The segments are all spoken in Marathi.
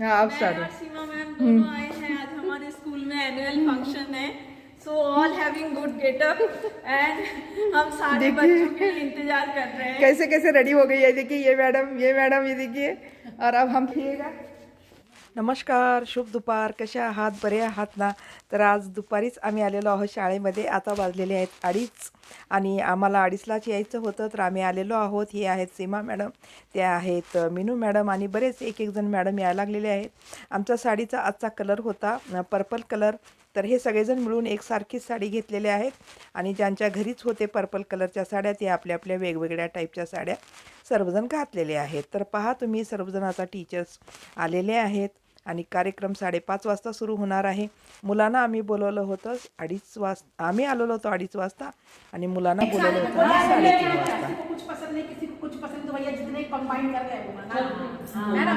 हाँ आप मैं स्टार्ट और सीमा मैम दोनों आए हैं। आज हमारे स्कूल में एनुअल फ़ंक्शन है। So all having good getup and हम सारे बच्चों के लिए इंतज़ार कर रहे हैं। कैसे कैसे रेडी हो गई है? देखिए ये मैडम ये मैडम ये देखिए। और अब हम खिएगा नमस्कार शुभ दुपार. कशा आहात? बरे आहात ना? तर आज दुपारीच आम्ही आलेलो आहोत शाळेमध्ये. आता वाजलेले आहेत अडीच आणि आम्हाला अडीचलाच यायचं होतं तर आम्ही आलेलो आहोत. हे आहेत सीमा मॅडम ते आहेत मिनू मॅडम आणि बरेच एक एक जण मॅडम यायला लागलेले आहेत. आमच्या साडीचा आजचा कलर होता पर्पल कलर. तर हे सगळेजण मिळून एकसारखीच साडी घेतलेले आहेत आणि ज्यांच्या घरीच होते पर्पल कलरच्या साड्या ते आपल्या आपल्या वेगवेगळ्या टाईपच्या साड्या सर्वजण घातलेले आहेत. तर पहा तुम्ही सर्वजण आता टीचर्स आलेले आहेत. आणि कार्यक्रम साडेपाच वाजता सुरू होणार आहे. मुलांना आम्ही बोलवलं होतं अडीच वाजता आम्ही आलेलो होतो अडीच वाजता आणि मुलांना बोलवलं होतं साडेतीन वाजता. किसी को कुछ पसंद नहीं किसी को कुछ पसंद तो भैया जितने कंबाइन कर रहे हैं है ना?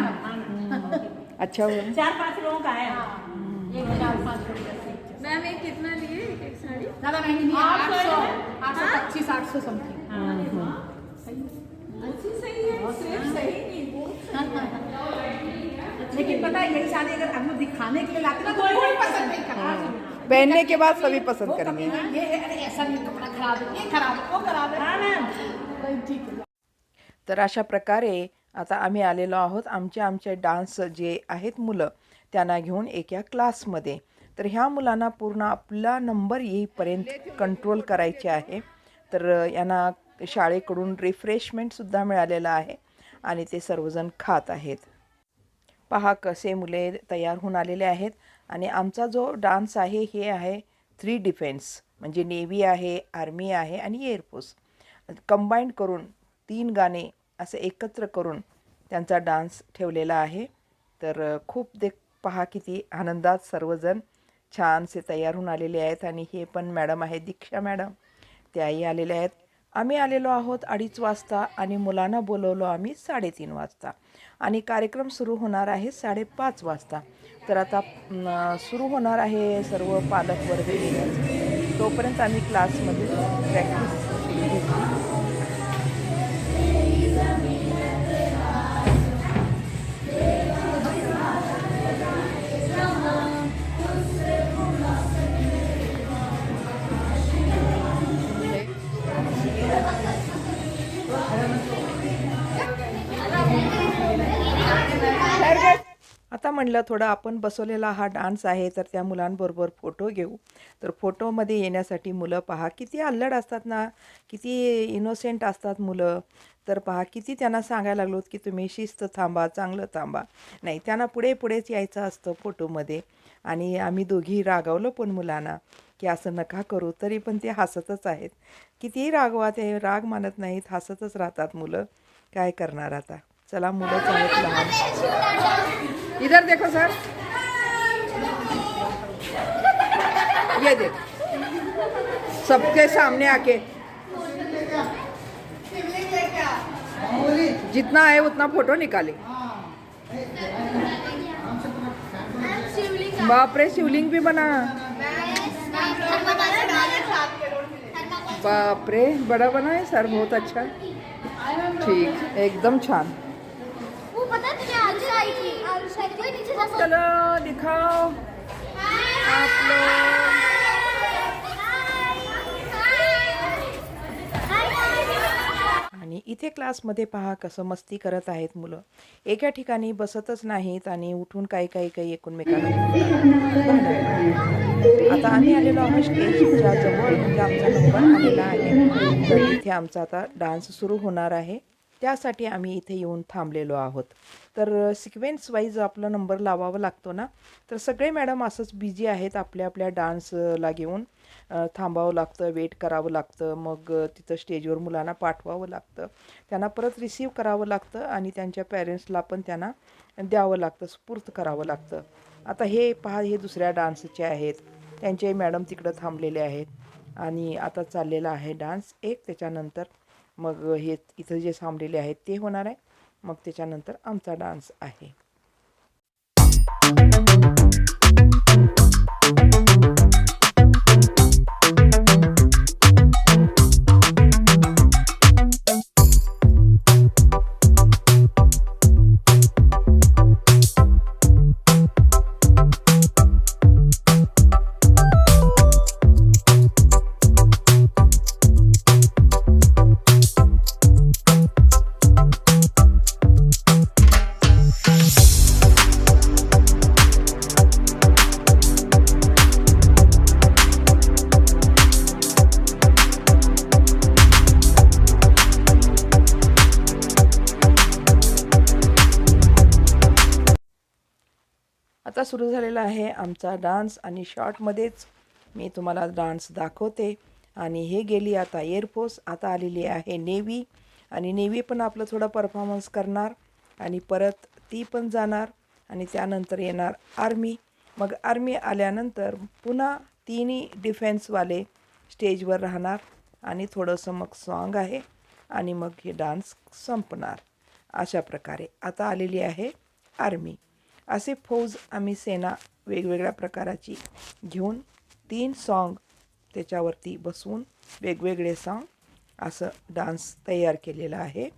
अच्छा चार पांच लोगों का है। एक चार पांच लोग मैम ये कितना लिए? एक एक साड़ी? ज्यादा महंगी नहीं है आठ सौ आठ सौ पच्चीस आठ सौ समथिंग अच्छी सही है सिर्फ सही। वो लेकिन पता है यही शादी अगर हम दिखाने के लिए लाते ना तो कोई पसंद नहीं करता। पहनने के बाद सभी पसंद करेंगे। ये है, अरे ऐसा नहीं कपड़ा खराब है ये खराब है वो खराब है। मैम। ठीक है। तर अशा प्रकारे आता आम्ही आलेलो आहोत. आमचे आमचे डान्स जे आहेत मुलं त्यांना घेऊन एका क्लासमध्ये. तर ह्या मुलांना पूर्ण आपला नंबर येईपर्यंत कंट्रोल करायचे आहे. तर यांना शाळेकडून रिफ्रेशमेंटसुद्धा मिळालेलं आहे आणि ते सर्वजण खात आहेत. पहा कसे मुले तयार होऊन आलेले आहेत. आणि आमचा जो डान्स आहे हे आहे थ्री डिफेन्स म्हणजे नेव्ही आहे आर्मी आहे आणि एअरफोर्स कंबाईंड करून तीन गाणे असं एकत्र करून त्यांचा डान्स ठेवलेला आहे. तर खूप दे पहा किती आनंदात सर्वजण छानसे तयार होऊन आलेले आहेत. आणि हे पण मॅडम आहे दीक्षा मॅडम. त्याही आलेल्या आहेत. आम्ही आलेलो आहोत अडीच वाजता आणि मुलांना बोलवलो आम्ही साडेतीन वाजता. आणि कार्यक्रम सुरू होणार आहे साडेपाच वाजता. तर आता सुरू होणार आहे सर्व पालक वर्ग येण्याचं. तोपर्यंत आम्ही क्लासमध्ये प्रॅक्टिस आता म्हणलं थोडं आपण बसवलेला हा डान्स आहे तर त्या मुलांबरोबर फोटो घेऊ. तर फोटोमध्ये येण्यासाठी मुलं पहा किती अल्लड असतात ना किती इनोसेंट असतात मुलं. तर पहा किती त्यांना सांगायला लागलो की तुम्ही शिस्त थांबा चांगलं थांबा. नाही त्यांना पुढे पुढेच यायचं असतं फोटोमध्ये. आणि आम्ही दोघी रागावलो पण मुलांना की असं नका करू तरी पण ते हसतच आहेत. कितीही रागवा ते राग मानत नाहीत हसतच राहतात मुलं. काय करणार आता? चला मुलं चालत लहान. इधर देखो सर। ये देख। सबके सामने आके। जितना है उतना फ़ोटो निकाले। बाप रे, शिवलिंग भी बना। बाप रे, बड़ा बना है सर, बहुत अच्छा। ठीक, एकदम छान। चलो दिखाओ. आप लोग आणि इथे क्लासमध्ये पहा कसं मस्ती करत आहेत मुलं. एका ठिकाणी बसतच नाहीत आणि उठून काही काही काही एकूणमेकांना आता आम्ही आलेलो आहोत स्टेजच्या जवळ म्हणजे आमचा नंबर आलेला आहे. तर इथे आमचा आता डान्स सुरू होणार आहे. त्यासाठी आम्ही इथे येऊन थांबलेलो आहोत. तर सिक्वेन्स वाईज आपला नंबर लावावा लागतो ना? तर सगळे मॅडम असंच बिझी आहेत आपल्या आपल्या डान्सला घेऊन. थांबावं लागतं वेट करावं लागतं मग तिथं स्टेजवर मुलांना पाठवावं लागतं. त्यांना परत रिसीव करावं लागतं आणि त्यांच्या पॅरेंट्सला पण त्यांना द्यावं लागतं स्फूर्त करावं लागतं. आता हे पहा हे दुसऱ्या डान्सचे आहेत. त्यांचे मॅडम तिकडं थांबलेले आहेत. आणि आता चाललेला आहे डान्स एक त्याच्यानंतर मग हे इथं जे थांबलेले आहेत ते होणार आहे. मग त्याच्यानंतर आमचा डान्स आहे. सुरू झालेला आहे आमचा डान्स आणि शॉर्टमध्येच मी तुम्हाला डान्स दाखवते. आणि हे गेली आता एअरफोर्स आता आलेली आहे नेव्ही आणि नेव्ही पण आपलं थोडं परफॉर्मन्स करणार आणि परत ती पण जाणार आणि त्यानंतर येणार आर्मी मग आर्मी आल्यानंतर पुन्हा तिन्ही डिफेन्सवाले स्टेजवर राहणार आणि थोडंसं मग सॉन्ग आहे आणि मग हे डान्स संपणार. अशा प्रकारे आता आलेली आहे आर्मी असे फौज आम्ही सेना वेगवेगळ्या प्रकाराची घेऊन तीन सॉन्ग त्याच्यावरती बसवून वेगवेगळे सॉन्ग असं डान्स तयार केलेला आहे.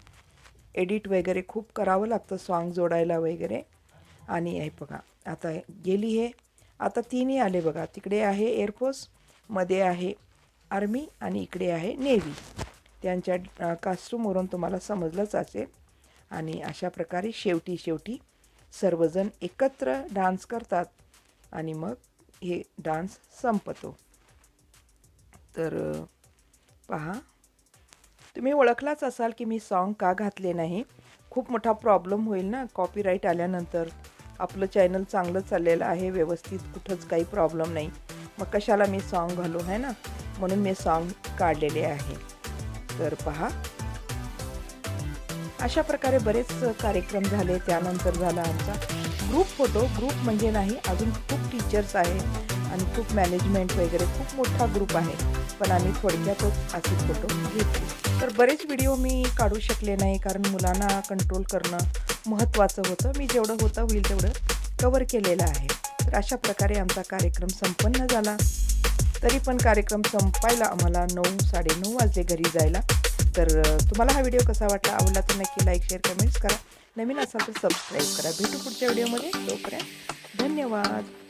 एडिट वगैरे खूप करावं लागतं सॉन्ग जोडायला वगैरे. आणि हे बघा आता गेली हे. आता तिन्ही आले बघा. तिकडे आहे एअरफोर्समध्ये आहे आर्मी आणि इकडे आहे नेव्ही त्यांच्या कास्ट्यूमवरून तुम्हाला समजलंच असेल. आणि अशा प्रकारे शेवटी शेवटी सर्वजण एकत्र डान्स करतात आणि मग हे डान्स संपतो. तर पहा तुम्ही ओळखलाच असाल की मी सॉन्ग का घातले नाही? खूप मोठा प्रॉब्लेम होईल ना? कॉपीराईट आल्यानंतर आपलं चॅनल चांगलं चाललेलं आहे व्यवस्थित कुठंच काही प्रॉब्लेम नाही. मग कशाला मी सॉन्ग घालू आहे ना? म्हणून मी सॉन्ग काढलेले आहे. तर पहा अशा प्रकारे बरेच कार्यक्रम झाले त्यानंतर झाला आमचा ग्रुप फोटो ग्रुप म्हणजे नाही अजून खूप टीचर्स आहे आणि खूप मॅनेजमेंट वगैरे खूप मोठा ग्रुप आहे. पण आम्ही थोडक्यातच असे फोटो घेतले. तर बरेच व्हिडिओ मी काढू शकले नाही कारण मुलांना कंट्रोल करणं महत्त्वाचं होतं. मी जेवढं होतं होईल तेवढं कवर केलेलं आहे. तर अशा प्रकारे आमचा कार्यक्रम संपन्न झाला. तरी पण कार्यक्रम संपायला आम्हाला नऊ साडेनऊ वाजले घरी जायला. तर तुम्हाला हा व्हिडिओ कसा वाटला आवडला तर नक्की लाईक शेअर कमेंट्स करा. नवीन असाल तर सबस्क्राईब करा. भेटू पुढच्या व्हिडिओमध्ये. तोपर्यंत धन्यवाद.